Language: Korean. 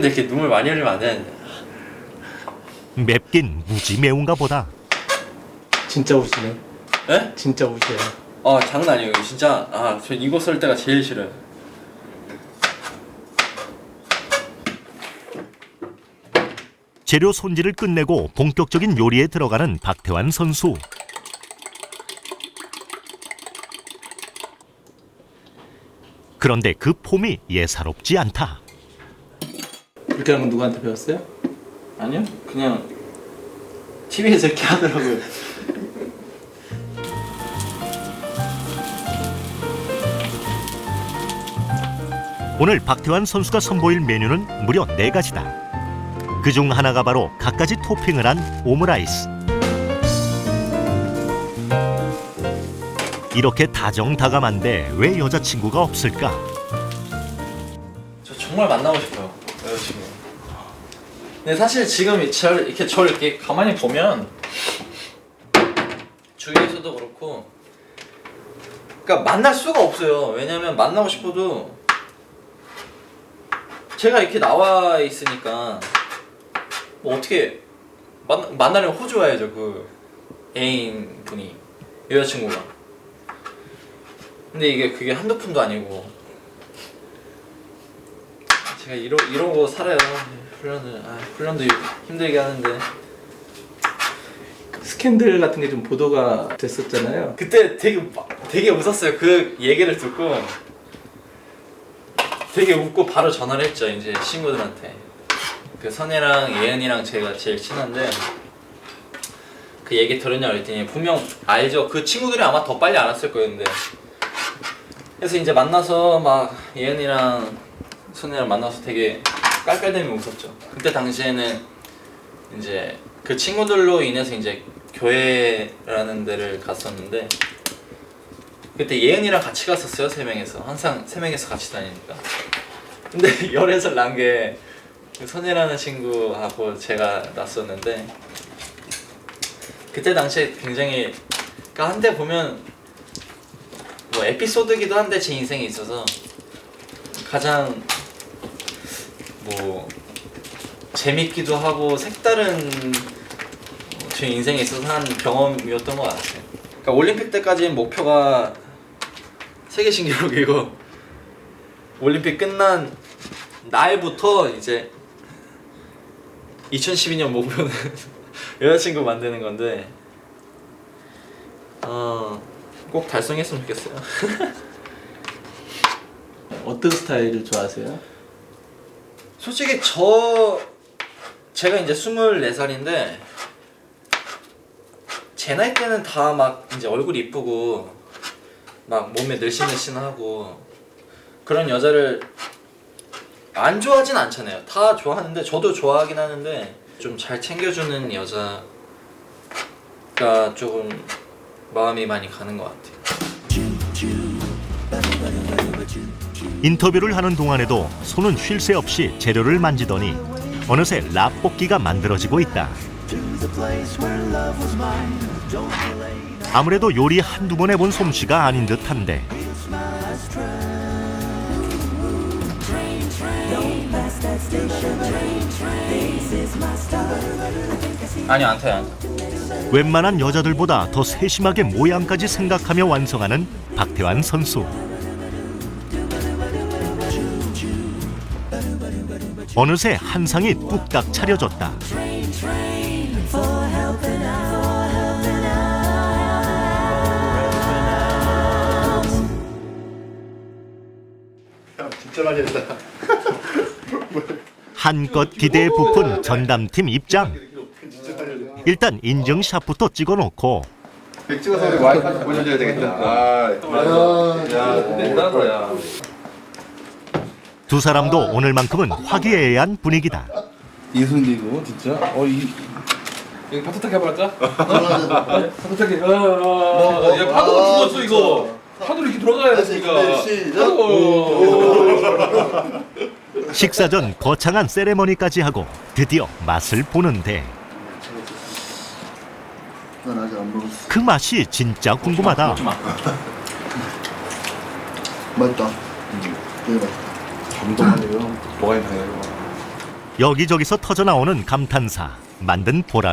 근데 이렇게 눈물 많이 흘리면 안 되는데. 맵긴 무지 매운가 보다. 진짜 우시네. 에? 진짜 우시요. 아 장난 아니에요. 이거 진짜 아저 이거 쓸 때가 제일 싫어요. 재료 손질을 끝내고 본격적인 요리에 들어가는 박태환 선수. 그런데 그 폼이 예사롭지 않다. 이렇게 하는 건 누구한테 배웠어요? 아니요 그냥 TV에서 이렇게 하더라고요. 오늘 박태환 선수가 선보일 메뉴는 무려 네 가지다. 그중 하나가 바로 갖가지 토핑을 한 오므라이스. 이렇게 다정다감한데 왜 여자친구가 없을까? 저 정말 만나고 싶어요 여자친구. 근데 사실 지금 저 이렇게 저를 이렇게 가만히 보면 주위에서도 그렇고 그러니까 만날 수가 없어요. 왜냐면 만나고 싶어도 제가 이렇게 나와 있으니까 뭐 어떻게 만 만나려면 호주 와야죠 그 애인 분이 여자친구가. 근데 이게 그게 한두 푼도 아니고 제가 이러 이러고 살아요. 훈련을 아 훈련도 힘들게 하는데 스캔들 같은 게 좀 보도가 됐었잖아요. 그때 되게 막- 되게 웃었어요. 그 얘기를 듣고 되게 웃고 바로 전화를 했죠. 이제 친구들한테 그 선혜랑 예은이랑 제가 제일 친한데 그 얘기 들었냐 그랬더니 분명 알죠. 그 친구들이 아마 더 빨리 알았을. 근데 그래서 이제 만나서 막 예은이랑 선혜랑 만나서 되게 깔깔대며 웃었죠. 그때 당시에는 이제 그 친구들로 인해서 이제 교회라는 데를 갔었는데 그때 예은이랑 같이 갔었어요 세 명에서 항상 세 명에서 같이 다니니까 근데 열애설 난게 그 선혜라는 친구하고 제가 났었는데 그때 당시에 굉장히 그러니까 한데 보면 뭐 에피소드기도 한데 제 인생에 있어서 가장 뭐 재밌기도 하고 색다른 제 인생에 있어서 한 경험이었던 것 같아요. 그러니까 올림픽 때까지는 목표가 세계 신기록이고 올림픽 끝난 날부터 이제 2012년 목표는 여자친구 만드는 건데 어 꼭 달성했으면 좋겠어요. 어떤 스타일을 좋아하세요? 솔직히 저 제가 이제 24살인데 제 나이 때는 다 막 이제 얼굴 이쁘고 막 몸에 늘씬늘씬하고 그런 여자를 안 좋아하진 않잖아요. 다 좋아하는데 저도 좋아하긴 하는데 좀 잘 챙겨주는 여자가 조금 마음이 많이 가는 것 같아요. 인터뷰를 하는 동안에도 손은 쉴 새 없이 재료를 만지더니 어느새 라볶이가 만들어지고 있다. 아무래도 요리 한두 번 해본 솜씨가 아닌 듯한데 안 타요 안 타요. 웬만한 여자들보다 더 세심하게 모양까지 생각하며 완성하는 박태환 선수. 어느새 한 상이 뚝딱 차려졌다. 진짜 많이 했다. 한껏 기대에 부푼 전담팀 입장. 일단 인증샷부터 찍어놓고 백 찍어서 우리 와이프한테 보여줘야 되겠다. 아, 야, 대단하다 야. 두 사람도 오늘만큼은 화기애애한 분위기다. 이거 진짜. 어, 이 여기 파도타기 해버렸자? 파도타기 어, 야 파도가 죽었어 이거 파도 이렇게 돌아가야 되니까 시작. 식사 전 거창한 세레머니까지 하고 드디어 맛을 보는데 난 아직 안 먹었어. 그 맛이 진짜 궁금하다. 맛있다. 되게 맛있다. 감동하네요. 뭐가 있나요? 여기저기서 터져 나오는 감탄사 만든 보람